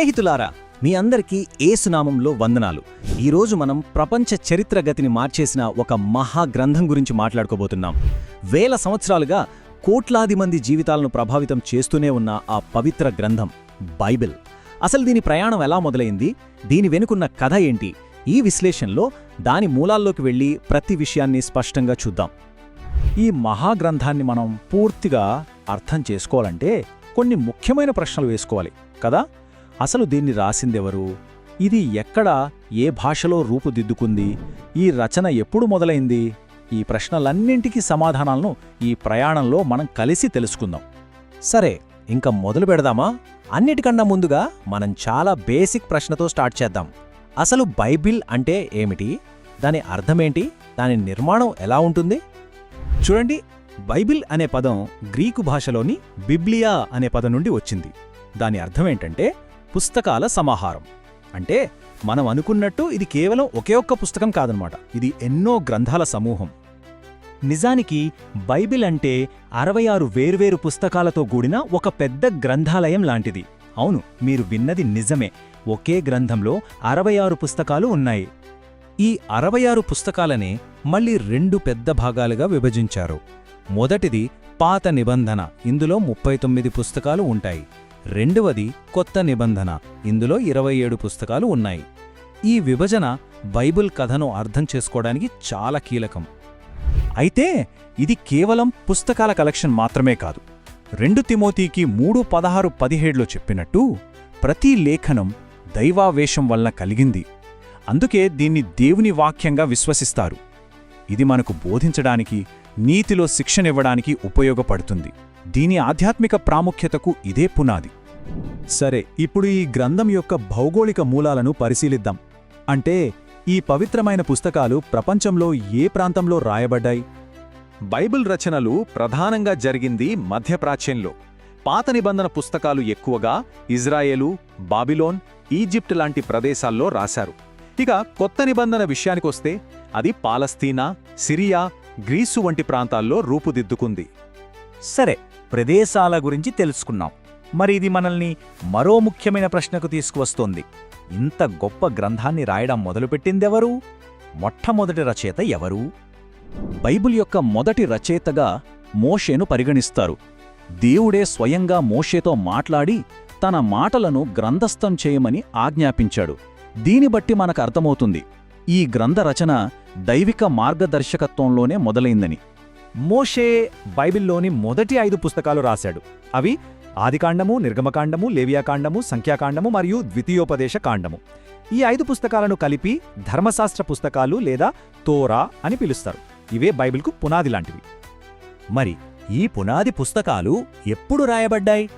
స్నేహితులారా మీ అందరికీ ఏసునామంలో వందనాలు. ఈరోజు మనం ప్రపంచ చరిత్ర గతిని మార్చేసిన ఒక మహా గ్రంథం గురించి మాట్లాడుకోబోతున్నాం. వేల సంవత్సరాలుగా కోట్లాది మంది జీవితాలను ప్రభావితం చేస్తూనే ఉన్న ఆ పవిత్ర గ్రంథం బైబిల్. అసలు దీని ప్రయాణం ఎలా మొదలైంది? దీని వెనుకున్న కథ ఏంటి? ఈ విశ్లేషణలో దాని మూలాల్లోకి వెళ్ళి ప్రతి విషయాన్ని స్పష్టంగా చూద్దాం. ఈ మహాగ్రంథాన్ని మనం పూర్తిగా అర్థం చేసుకోవాలంటే కొన్ని ముఖ్యమైన ప్రశ్నలు వేసుకోవాలి కదా? అసలు దీన్ని రాసిందెవరు? ఇది ఎక్కడ ఏ భాషలో రూపుదిద్దుకుంది? ఈ రచన ఎప్పుడు మొదలైంది? ఈ ప్రశ్నలన్నింటికీ సమాధానాలను ఈ ప్రయాణంలో మనం కలిసి తెలుసుకుందాం. సరే ఇంక మొదలు పెడదామా? అన్నిటికన్నా ముందుగా మనం చాలా బేసిక్ ప్రశ్నతో స్టార్ట్ చేద్దాం. అసలు బైబిల్ అంటే ఏమిటి? దాని అర్థమేంటి? దాని నిర్మాణం ఎలా ఉంటుంది? చూడండి బైబిల్ అనే పదం గ్రీకు భాషలోని బిబ్లియా అనే పదం నుండి వచ్చింది. దాని అర్థమేంటంటే పుస్తకాల సమాహారం. అంటే మనం అనుకున్నట్టు ఇది కేవలం ఒకే ఒక్క పుస్తకం కాదనమాట. ఇది ఎన్నో గ్రంథాల సమూహం. నిజానికి బైబిల్ అంటే అరవై ఆరు వేర్వేరు పుస్తకాలతో కూడిన ఒక పెద్ద గ్రంథాలయం లాంటిది. అవును మీరు విన్నది నిజమే. ఒకే గ్రంథంలో అరవై ఆరు పుస్తకాలు ఉన్నాయి. ఈ అరవై ఆరు పుస్తకాలనే మళ్ళీ రెండు పెద్ద భాగాలుగా విభజించారు. మొదటిది పాత నిబంధన. ఇందులో ముప్పై తొమ్మిది పుస్తకాలు ఉంటాయి. రెండవది కొత్త నిబంధన. ఇందులో ఇరవై ఏడు పుస్తకాలు ఉన్నాయి. ఈ విభజన బైబిల్ కథను అర్థం చేసుకోవడానికి చాలా కీలకం. అయితే ఇది కేవలం పుస్తకాల కలెక్షన్ మాత్రమే కాదు. రెండు తిమోతీకి మూడు పదహారు పదిహేడులో చెప్పినట్టు ప్రతి లేఖనం దైవావేశం వలన కలిగింది. అందుకే దీన్ని దేవుని వాక్యంగా విశ్వసిస్తారు. ఇది మనకు బోధించడానికి నీతిలో శిక్షణివ్వడానికి ఉపయోగపడుతుంది. దీని ఆధ్యాత్మిక ప్రాముఖ్యతకు ఇదే పునాది. సరే ఇప్పుడు ఈ గ్రంథం యొక్క భౌగోళిక మూలాలను పరిశీలిద్దాం. అంటే ఈ పవిత్రమైన పుస్తకాలు ప్రపంచంలో ఏ ప్రాంతంలో రాయబడ్డాయి? బైబిల్ రచనలు ప్రధానంగా జరిగింది మధ్యప్రాచ్యంలో పాత నిబంధన పుస్తకాలు ఎక్కువగా ఇజ్రాయేలు బాబిలోన్ ఈజిప్ట్ లాంటి ప్రదేశాల్లో రాశారు. ఇక కొత్త నిబంధన విషయానికొస్తే అది పాలస్తీనా సిరియా గ్రీసు వంటి ప్రాంతాల్లో రూపుదిద్దుకుంది. సరే ప్రదేశాల గురించి తెలుసుకున్నాం. మరి ఇది మనల్ని మరో ముఖ్యమైన ప్రశ్నకు తీసుకువస్తోంది. ఇంత గొప్ప గ్రంథాన్ని రాయడం మొదలుపెట్టిందెవరు? మొట్టమొదటి రచయిత ఎవరు? బైబిల్ యొక్క మొదటి రచయితగా మోషేను పరిగణిస్తారు. దేవుడే స్వయంగా మోషేతో మాట్లాడి తన మాటలను గ్రంథస్థం చేయమని ఆజ్ఞాపించాడు. దీని బట్టి మనకు అర్థమవుతుంది. ఈ గ్రంథ రచన దైవిక మార్గదర్శకత్వంలోనే మొదలైందని. మోషే బైబిల్లోని మొదటి ఐదు పుస్తకాలు రాశాడు. అవి ఆదికాండము నిర్గమకాండము లేవియాకాండము సంఖ్యాకాండము మరియు ద్వితీయోపదేశ కాండము. ఈ ఐదు పుస్తకాలను కలిపి ధర్మశాస్త్ర పుస్తకాలు లేదా తోరా అని పిలుస్తారు. ఇవే బైబిల్కు పునాది లాంటివి. మరి ఈ పునాది పుస్తకాలు ఎప్పుడు రాయబడ్డాయి?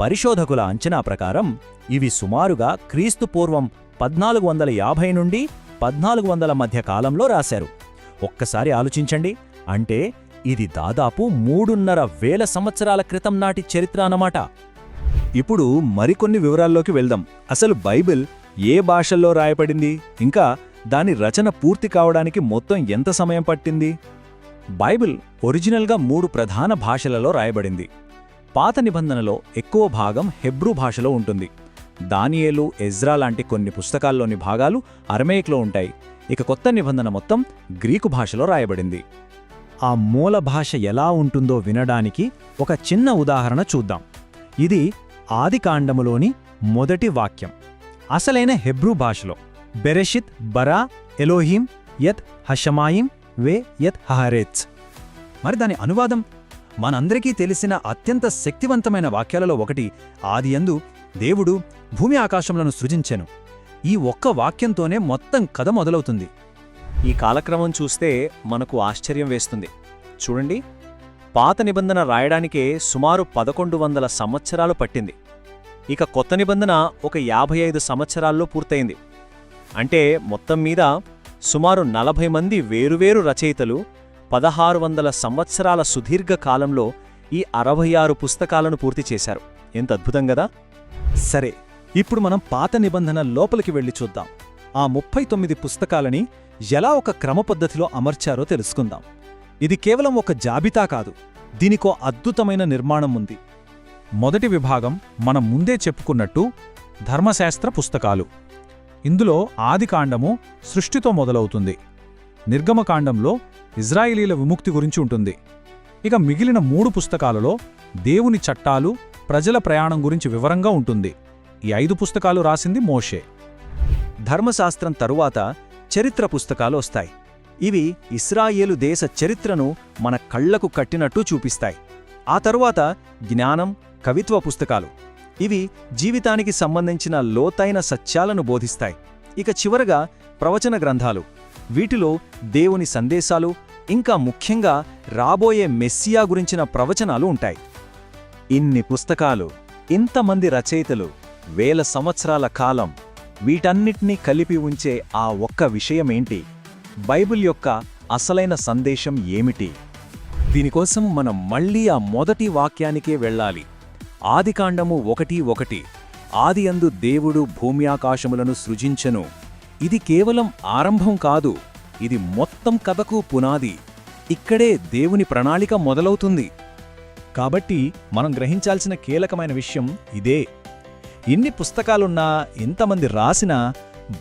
పరిశోధకుల అంచనా ప్రకారం ఇవి సుమారుగా క్రీస్తు పూర్వం పద్నాలుగు వందల యాభై నుండి పద్నాలుగు వందల మధ్య కాలంలో రాశారు. ఒక్కసారి ఆలోచించండి. అంటే ఇది దాదాపు మూడున్నర వేల సంవత్సరాల క్రితం నాటి చరిత్ర అన్నమాట. ఇప్పుడు మరికొన్ని వివరాల్లోకి వెళ్దాం. అసలు బైబిల్ ఏ భాషల్లో రాయబడింది? ఇంకా దాని రచన పూర్తి కావడానికి మొత్తం ఎంత సమయం పట్టింది? బైబిల్ ఒరిజినల్గా మూడు ప్రధాన భాషలలో రాయబడింది. పాత నిబంధనలో ఎక్కువ భాగం హెబ్రూ భాషలో ఉంటుంది. దానియేలు ఎజ్రా లాంటి కొన్ని పుస్తకాల్లోని భాగాలు అరమేయిక్లో ఉంటాయి. ఇక కొత్త నిబంధన మొత్తం గ్రీకు భాషలో రాయబడింది. ఆ మూల భాష ఎలా ఉంటుందో వినడానికి ఒక చిన్న ఉదాహరణ చూద్దాం. ఇది ఆదికాండములోని మొదటి వాక్యం. అసలైన హెబ్రూ భాషలో బెరెషిత్ బరా ఎలోహీం యత్ హషమాయిం వే యత్ హహరేత్స్. మరి దాని అనువాదం? మనందరికీ తెలిసిన అత్యంత శక్తివంతమైన వాక్యాలలో ఒకటి ఆదియందు దేవుడు భూమి ఆకాశములను సృజించెను. ఈ ఒక్క వాక్యంతోనే మొత్తం కథ మొదలవుతుంది. ఈ కాలక్రమం చూస్తే మనకు ఆశ్చర్యం వేస్తుంది. చూడండి. పాత నిబంధన రాయడానికే సుమారు పదకొండు వందల సంవత్సరాలు పట్టింది. ఇక కొత్త నిబంధన ఒక యాభై ఐదు సంవత్సరాల్లో పూర్తయింది. అంటే మొత్తం మీద సుమారు నలభై మంది వేరువేరు రచయితలు పదహారు వందల సంవత్సరాల సుదీర్ఘ కాలంలో ఈ అరవై ఆరు పుస్తకాలను పూర్తి చేశారు. ఎంత అద్భుతం గదా? సరే ఇప్పుడు మనం పాత నిబంధన లోపలికి వెళ్ళి చూద్దాం. ఆ ముప్పై తొమ్మిది పుస్తకాలని ఎలా ఒక క్రమపద్ధతిలో అమర్చారో తెలుసుకుందాం. ఇది కేవలం ఒక జాబితా కాదు దీనికో అద్భుతమైన నిర్మాణం ఉంది. మొదటి విభాగం మనం ముందే చెప్పుకున్నట్టు ధర్మశాస్త్ర పుస్తకాలు. ఇందులో ఆదికాండము సృష్టితో మొదలవుతుంది. నిర్గమకాండంలో ఇజ్రాయిలీల విముక్తి గురించి ఉంటుంది. ఇక మిగిలిన మూడు పుస్తకాలలో దేవుని చట్టాలు ప్రజల ప్రయాణం గురించి వివరంగా ఉంటుంది. ఈ ఐదు పుస్తకాలు రాసింది మోషే. ధర్మశాస్త్రం తరువాత చరిత్ర పుస్తకాలు వస్తాయి. ఇవి ఇస్రాయేలు దేశ చరిత్రను మన కళ్ళకు కట్టినట్టు చూపిస్తాయి. ఆ తరువాత జ్ఞానం కవిత్వ పుస్తకాలు. ఇవి జీవితానికి సంబంధించిన లోతైన సత్యాలను బోధిస్తాయి. ఇక చివరగా ప్రవచన గ్రంథాలు. వీటిలో దేవుని సందేశాలు ఇంకా ముఖ్యంగా రాబోయే మెస్సియా గురించిన ప్రవచనాలు ఉంటాయి. ఇన్ని పుస్తకాలు ఇంతమంది రచయితలు వేల సంవత్సరాల కాలం వీటన్నిటినీ కలిపి ఉంచే ఆ ఒక్క విషయమేంటి? బైబిల్ యొక్క అసలైన సందేశం ఏమిటి? దీనికోసం మనం మళ్ళీ ఆ మొదటి వాక్యానికే వెళ్ళాలి. ఆదికాండము ఒకటి ఒకటి. ఆదియందు దేవుడు భూమి ఆకాశములను సృజించెను. ఇది కేవలం ఆరంభం కాదు ఇది మొత్తం కథకు పునాది. ఇక్కడే దేవుని ప్రణాళిక మొదలవుతుంది. కాబట్టి మనం గ్రహించాల్సిన కీలకమైన విషయం ఇదే. ఇన్ని పుస్తకాలున్నా ఇంతమంది రాసినా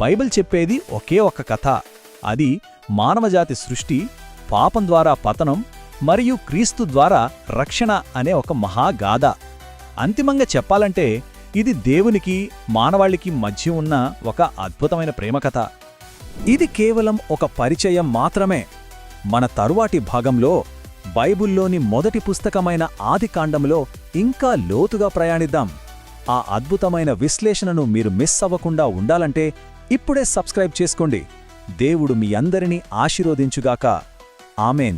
బైబిల్ చెప్పేది ఒకే ఒక్క కథ. అది మానవజాతి సృష్టి పాపం ద్వారా పతనం మరియు క్రీస్తు ద్వారా రక్షణ అనే ఒక మహాగాథ. అంతిమంగా చెప్పాలంటే ఇది దేవునికి మానవాళికి మధ్య ఉన్న ఒక అద్భుతమైన ప్రేమకథ ఇది కేవలం ఒక పరిచయం మాత్రమే. మన తరువాటి భాగంలో బైబిల్లోని మొదటి పుస్తకమైన ఆదికాండంలో ఇంకా లోతుగా ప్రయాణిద్దాం. ఆ అద్భుతమైన విశ్లేషణను మీరు మిస్ అవ్వకుండా ఉండాలంటే ఇప్పుడే సబ్స్క్రైబ్ చేసుకోండి. దేవుడు మీ అందరినీ ఆశీర్వదించుగాక. ఆమెన్.